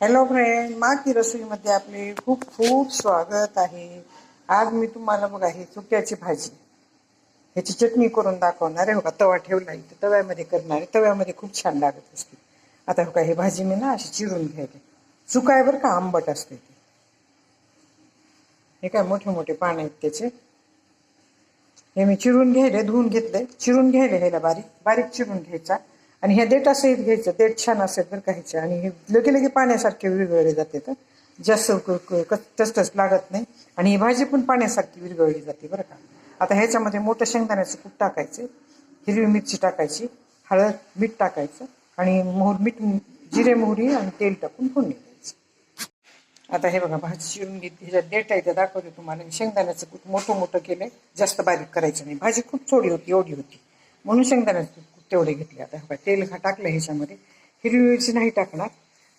Hello friend माकी रसोईमध्ये आपले खूप खूप स्वागत आहे. आज मी तुम्हाला बघा ही चुक्याची भाजी ह्याची चटणी करून दाखवणार आहे. हो का तवा ठेवला इथे तव्यामध्ये करणार आहे. तव्यामध्ये खूप छान लागत असते. आता हो का ही भाजी मी ना अशी चिरून घ्यायला चुकाय बरं का आंबट असते ती. हे काय मोठे मोठे पान आहेत त्याचे. हे मी चिरून घ्यायले धुवून घेतले. चिरून घ्यायले ह्याला बारीक बारीक चिरून घ्यायचा. आणि ह्या देठ असं घ्यायचं देठ छान असेल बरं घ्यायचं आणि हे लगे लगे पाण्यासारखे विरघळले जाते तर. जास्त टचटच लागत नाही. आणि ही भाजी पण पाण्यासारखी विरघळली जाते बरं का. आता ह्याच्यामध्ये मोठं शेंगदाण्याचं कूट टाकायचं हिरवी मिरची टाकायची हळद मीठ टाकायचं आणि मोहर मीठ जिरे मोहरी आणि तेल टाकून फोडणी द्यायचं. आता हे बघा भाजी चिरून घेतली ह्याच्यात देठ आहे ते दाखवते तुम्हाला. शेंगदाण्याचं कूट मोठं मोठं केलं जास्त बारीक करायचं नाही. भाजी खूप थोडी होती एवढी होती. म्हणून शेंगदाण्याचं तेवढे घेतले आता. बघा तेल खा टाकलं ह्याच्यामध्ये. हिरवी मिरची नाही टाकणार.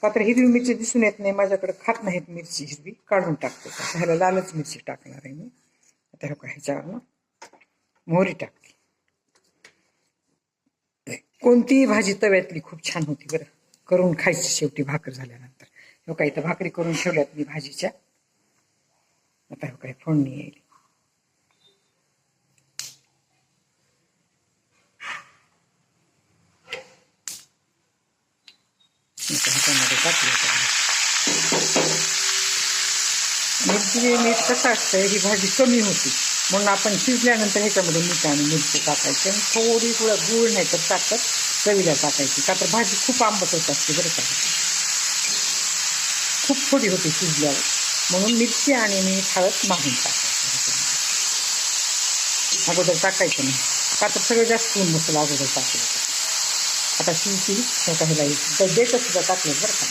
का तर हिरवी मिरची दिसून येत नाही. माझ्याकडे खात नाहीत मिरची हिरवी. काढून टाकते. ह्याला लालच मिरची टाकणार आहे मी. आता हे बघा ह्याच्यावर मोहरी टाकते. कोणतीही भाजी तव्यातली खूप छान होती बरं. करून खायची शेवटी भाकर झाल्यानंतर. हो काय इथं भाकरी करून ठेवल्यात मी भाजीच्या. आता हो काय फोडणी येईल आता हातात टाकलं आहे मिरची मीठ कसं असतं ही भाजी कमी होती. म्हणून आपण शिजल्यानंतर ह्याच्यामध्ये मीठ आणि मिरची टाकायची. आणि थोडी गुळ गुळ नाही तर टाकत चवीला टाकायची. का तर भाजी खूप आंबट होत असते बरं का. खूप थोडी होती शिजल्यावर. म्हणून मिरची आणि मीठ हळद मागून टाकायचं. अगोदर टाकायचं नाही. का तर सगळं जास्त होऊन बसलं अगोदर टाकलं तर. आता शिवची ह्याला देठं सुद्धा टाकलं बरं का?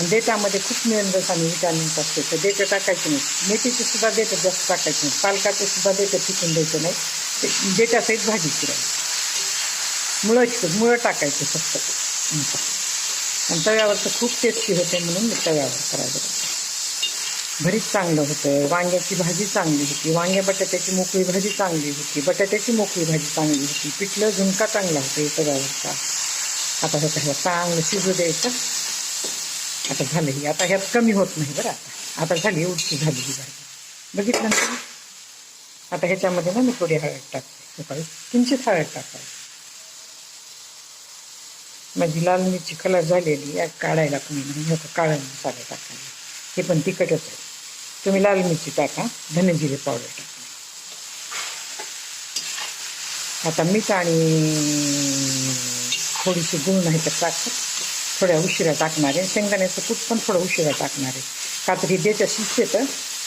आणि त्यामध्ये खूप मिनरल्स आणि विटॅमिन्स असते. तर देठं टाकायचे नाही. मेथीचे सुद्धा देठं जास्त टाकायचे नाही. पालकाचे सुद्धा देठं फिकून द्यायचं नाही. ते देठासहित भाजी चिरायची मुळं मुळं टाकायचे फक्त. आणि तव्यावर तर खूप टेस्टी होते म्हणून मी तव्यावर करायला भरीत चांगलं होतं. वांग्याची भाजी चांगली होती. वांग्या बटाट्याची मोकळी भाजी चांगली होती. बटाट्याची मोकळी भाजी चांगली होती. पिठलं झुणका चांगला होता. हे तव्यावरचा आता हे ह्या चांगलं शिजू द्यायचं. आता झालं ही आता ह्यात कमी होत नाही बरं आता. आता झाली एवढी झाली ही भाजी. बघितलं ना आता ह्याच्यामध्ये ना मी थोडी हळद टाकते. सकाळी किंचित हळद टाकायची माझी लाल मिरची कलर झालेली काढायला कमी नाही. ह्याचा काळा मसाला टाकायला. हे पण तिखटच आहे. तुम्ही लाल मिरची टाका धनेजिरे पावडर टाका. आता मीठ आणि थोडीशी गुळ नाही तर टाकत थोड्या उशिरा टाकणार आहे. शेंगदाण्याचं कूट पण थोडं उशिरा टाकणार आहे. का तर ही देठं शिजते तर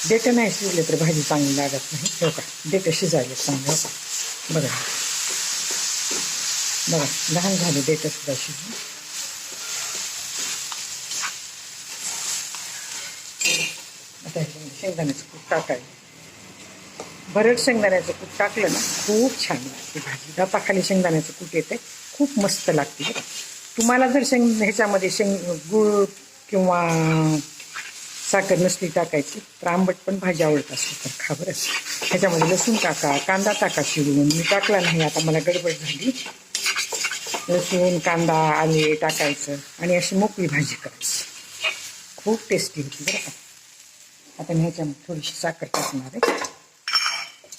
डेटं नाही शिजले तर भाजी चांगली लागत नाही. हो का? देठं शिजायला चांगलं का बघा. बघा लहान झाले देठं सुद्धा शिजून. आता शेंगदाण्याचं कूट टाकायचं. भरड शेंगदाण्याचं कूट टाकलं ना खूप छान लागते भाजी. दाताखाली शेंगदाण्याचं कूट येते खूप मस्त लागते तुम्हाला जर शेंग ह्याच्यामध्ये शेंग गूळ किंवा साखर नसली टाकायची तर आंबट पण भाजी आवडत असते तर खा बरं. ह्याच्यामध्ये लसूण टाका कांदा टाका शिरून मी टाकला नाही आता मला गडबड झाली. लसूण कांदा आले टाकायचं आणि अशी मोकळी भाजी करायची. खूप टेस्टी होती बरं का. आता मी ह्याच्यामध्ये थोडीशी साखर टाकणार आहे.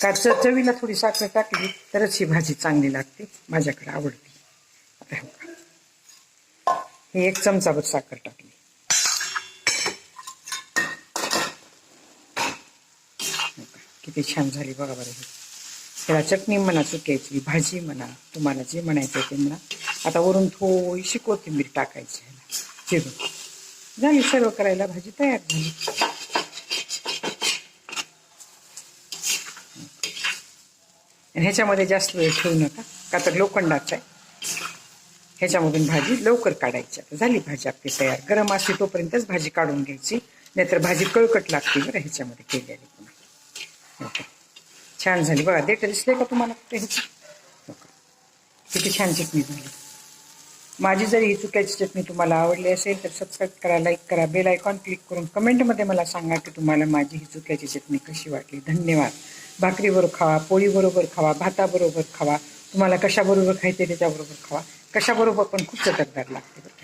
का च चवीला थोडी साखर टाकली तरच ही भाजी चांगली लागते माझ्याकडे आवडते. आता हे ही एक चमचाभर साखर टाकली. किती छान झाली बघा बरं हे. त्याला चटणी म्हणा चुकायची भाजी म्हणा तुम्हाला जे म्हणायचं ते म्हणा. आता वरून थोडीशी कोथिंबीर टाकायची ह्याला चिरून झाली सर्व करायला भाजी तयार झाली. आणि ह्याच्यामध्ये जास्त वेळ ठेवू नका का तर लोखंडाचं आहे. ह्याच्यामधून भाजी लवकर काढायची. आता झाली भाजी आपली तयार. गरम असते तोपर्यंतच भाजी काढून घ्यायची. नाहीतर भाजी कळकट लागते बरं ह्याच्यामध्ये केलेली पुन्हा हो छान झाली. बघा देठ दिसले का तुम्हाला ह्याची? किती छान चटणी झाली. माझी जर ही चुक्याची चटणी तुम्हाला आवडली असेल तर सबस्क्राईब करा लाईक करा बेल आयकॉन क्लिक करून कमेंटमध्ये मला सांगा की तुम्हाला माझी ही चुक्याची चटणी कशी वाटली. धन्यवाद. भाकरीबरोबर खावा पोळीबरोबर खावा भाताबरोबर खावा तुम्हाला कशाबरोबर खायचे त्याच्याबरोबर खावा कशाबरोबर पण खूप चटकदार लागते बरं.